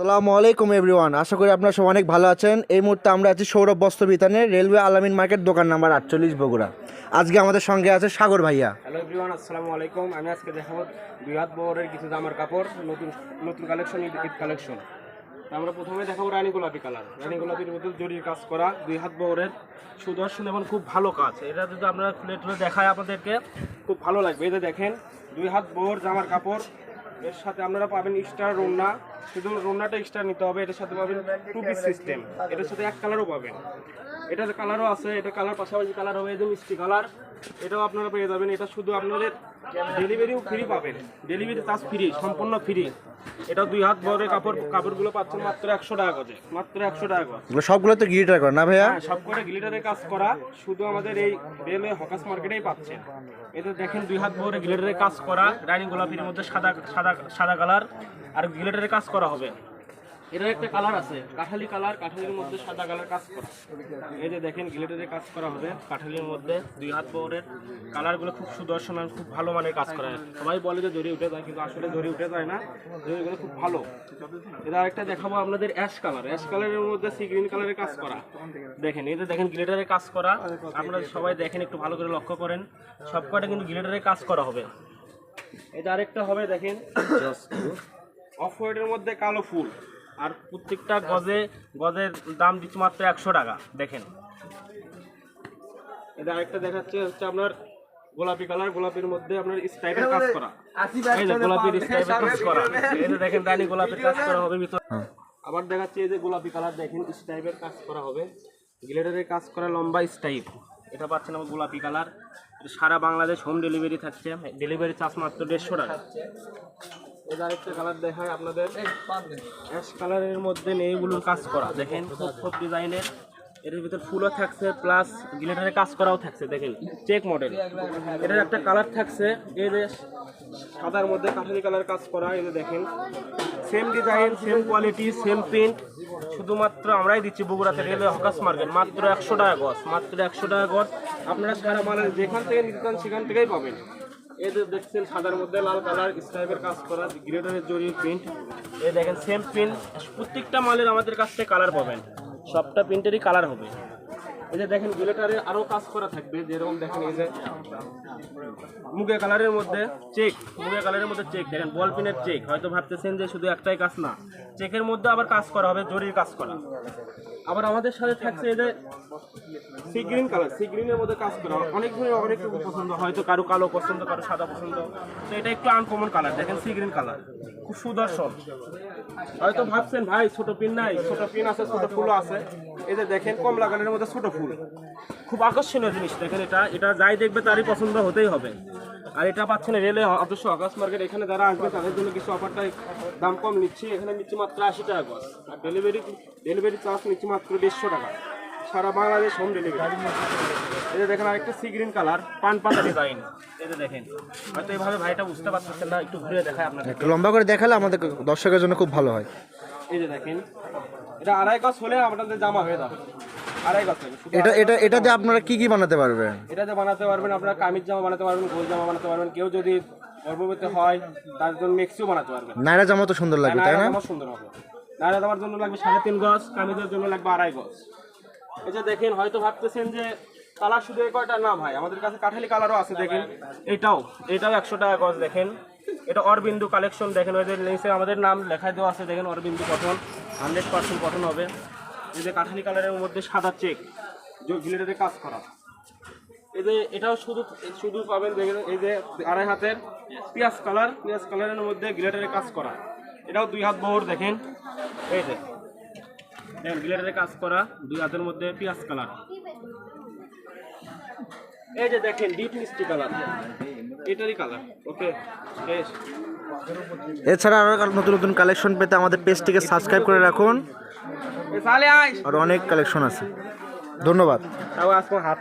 আসসালামু আলাইকুম এভরিওয়ান আশা করি আপনারা সব অনেক ভালো আছেন। এই মুহূর্তে আমরা আছি সৌরভ বস্ত্র বিতানে রেলওয়ে আলামিন মার্কেট, দোকান নাম্বার আটচল্লিশ বগুড়া। আজকে আমাদের সঙ্গে আছে সাগর ভাইয়া। হ্যালো এভরিওয়ান আসসালামু আলাইকুম। আমি আজকে দেখাবো হাত বহরের কিছু জামার কাপড়, নতুন নতুন কালেকশন ঈদ কালেকশন আমরা প্রথমে দেখাবো রানী গোলাপি কালার। রানী গোলাপির মধ্যে জরির কাজ করা দুই হাত বহরের সুদর্শন এবং খুব ভালো কাজ। এটা যদি আপনারা খুলে টুলে দেখায় আপনাদেরকে, খুব ভালো লাগবে। এটা দেখেন দুই হাত বহর জামার কাপড় এর সাথে আপনারা পাবেন স্টার রোনা শুধু রোনাটা স্টার নিতে হবে, এটার সাথে পাবেন টু পিস সিস্টেম এটার সাথে এক কালারও পাবেন। এটার কালারও আছে এটা কালার পাশাপাশি কালার হবে যে মিষ্টি কালার এটাও আপনারা পেয়ে যাবেন এটা শুধু আপনাদের ডেলিভারিও ফ্রি পাবেন। ডেলিভারি চার্জ ফ্রি সম্পূর্ণ ফ্রি এটা দুই হাত বড় কাপড় কাপড়গুলো পাচ্ছেন মাত্র একশো টাকা করে মাত্র একশো টাকা এগুলো সবগুলো তো গিরিটার করে না ভাইয়া? সব করে গ্লিটারের কাজ করা শুধু আমাদের এই রেলওয়ে হকাস মার্কেটেই পাচ্ছেন। এতে দেখেন দুই হাত বড় গ্লিটারের কাজ করা রানী গোলাপির মধ্যে সাদা সাদা সাদা কালার আর গ্লিটারের কাজ করা হবে। এটার একটা কালার আছে কাঠালি কালার কাঠালির মধ্যে সাদা কালার কাজ করা। এই যে দেখেন গ্লিটারের কাজ করা হবে কাঠালির মধ্যে দুই হাত বহরের কালারগুলো খুব সুদর্শন আর খুব ভালো মানের কাজ করা হয়। সবাই বলে যে জরি উঠে যায় কিন্তু আসলে জরি উঠে যায় না। জরিগুলো খুব ভালো। এটা আরেকটা দেখাবো আপনাদের অ্যাশ কালার অ্যাশ কালারের মধ্যে সি গ্রিন কালারের কাজ করা। দেখেন এই যে দেখেন গ্লিটারের কাজ করা। আপনারা সবাই দেখেন একটু ভালো করে লক্ষ্য করেন। সবকটা কিন্তু গ্লিটারের কাজ করা হবে। এটা আরেকটা হবে দেখেন অফ হোয়াইটের মধ্যে কালো ফুল। আর প্রত্যেকটা গজে গজের দাম দিচ্ছে মাত্র একশো টাকা দেখেন। এটা আরেকটা দেখাচ্ছে হচ্ছে আপনার গোলাপি কালার গোলাপির মধ্যে আপনার স্টাইপের কাজ করা। এই যে গোলাপির স্টাইপের কাজ করা। এই যে দেখেন রানী গোলাপের কাজ করা হবে ভিতর। আবার দেখাচ্ছি এই যে গোলাপি কালার দেখেন স্টাইপের কাজ করা হবে। গ্লেডারের কাজ করা লম্বা স্টাইপ এটা পাচ্ছেন আমার গোলাপি কালার। সারা বাংলাদেশ হোম ডেলিভারি থাকছে। ডেলিভারি চার্জ মাত্র দেড়শো টাকা। এটা আরেকটা কালার দেখায় আপনাদের। অ্যাশ কালারের মধ্যে নেই ব্লুর কাজ করা। দেখেন খুব খুব ডিজাইনের এর। ভিতর ফুলও থাকছে প্লাস গ্লিটারের কাজ করাও থাকছে দেখেন। চেক মডেল এটার একটা কালার থাকছে এই যে সাদার মধ্যে কাঠারি কালার কাজ করা এই যে দেখেন। Same design same quality same print শুধুমাত্র আমরাই দিচ্ছি বগুড়াতে রেলওয়ে হকাস মার্কেট। মাত্র একশো টাকা গজ মাত্র একশো টাকা গজ। আপনারা সারা বাংলাদেশ যেখান থেকে নিতে চান সেখান থেকেই পাবেন। এই দেখছেন সাদার মধ্যে লাল কালার স্টাইপের কাজ করা গ্রেডারের জরি প্রিন্ট দেখেন সেম প্রিন্ট প্রত্যেকটা মালের আমাদের কাছ থেকে কালার পাবেন। সবটা প্রিন্টেরই কালার হবে। দেখেন গ্লেটারে আরও কাজ করা থাকবে, যেরকম দেখেন এই যে কালারের মধ্যে চেক মুগে কালারের মধ্যে চেক দেখেন বল চেক হয়তো ভাবতেছেন যে শুধু একটাই কাজ না চেকের মধ্যে আবার কাজ করা হবে, জরির কাজ করা। আবার আমাদের সাথে থাকছে যে সি গ্রিন কালার সি গ্রিনের মধ্যে কাজ করা। অনেক ধরনের অনেক পছন্দ হয়তো কারও কালো পছন্দ, কারও সাদা পছন্দ। তো এটা একটু আনকমন কালার দেখেন সি গ্রিন কালার খুব সুদর্শন। হয়তো ভাবছেন, ভাই, ছোট পিন নাই, ছোট পিন আছে, ছোট ফুলও আছে। এই যে দেখেন কমলা কালারের মধ্যে ছোট ফুল। খুব আকর্ষণীয় জিনিস, দেখেন এটা। এটা যাই দেখবে, তারই পছন্দ হতেই হবে। আর এটা পাচ্ছেন রেলে আদর্শ আকাশ মার্কেট এখানে যারা আসবে, তাদের জন্য কিছু অফারটাই দাম কম নিচ্ছি। এখানে নিচ্ছি মাত্র আশি টাকা আর ডেলিভারি ডেলিভারি চার্জ নিচ্ছি মাত্র দেড়শো টাকা। সারা বাংলাদেশ হোম ডেলিভারি যে দেখেন আরেকটা সি গ্রিন কালার পান পাতা ডিজাইন যে দেখেন। হয়তো এইভাবে ভাইটা বুঝতে পারতেছেন না একটু ঘুরে দেখায় আপনাদের একটু লম্বা করে দেখালে আমাদের দর্শকের জন্য খুব ভালো হয়। এই যে দেখেন এটা আড়াই গজ হলে আপনাদের জামা হয়ে যাবে। আড়াই গজ এটা এটা এটা আপনারা কি কি বানাতে পারবেন? এটাতে বানাতে পারবেন আপনারা কামিজ জামা বানাতে পারবেন গোল জামা বানাতে পারবেন কেউ যদি গর্ভবতী হয় তার জন্য মেক্সিও বানাতে পারবেন। নায়রা জামা তো সুন্দর লাগবে তাই না? সুন্দর হবে। নায়রা দেওয়ার জন্য লাগবে সাড়ে তিন গজ, কামিজের জন্য লাগবে আড়াই গজ। এই যে দেখেন, হয়তো ভাবতেছেন যে কালার শুধু এই কয়টা? না ভাই, আমাদের কাছে কাঠালি কালারও আছে, দেখেন। এটাও এটাও একশো টাকা গজ, দেখেন। এটা অরবিন্দু কালেকশন, দেখেন, ওই যে নিচে আমাদের নাম লেখা দেওয়া আছে, দেখেন, Arabindu cotton hundred percent cotton হবে। এই যে কাঠালি কালারের মধ্যে সাদা চেক, যে গিলেটারে কাজ করা। এই যে এটাও শুধু শুধু পাবেন, দেখেন, এই যে আড়াই হাতের পিঁয়াজ কালার, পিঁয়াজ কালারের মধ্যে গ্লেটারের কাজ করা। এটাও দুই হাত বহর দেখেন। এই যে। দেখেন কাজ করা দুই হাতের মধ্যে পিঁয়াজ কালার। এই যে দেখেন ডিপ মিষ্টি কালার। এটারই কালার ওকে বেশ। এছাড়া আরও নতুন নতুন কালেকশন পেতে আমাদের পেজটিকে সাবস্ক্রাইব করে রাখুন। আর অনেক কালেকশন আছে। ধন্যবাদ। তাও আজকে হাত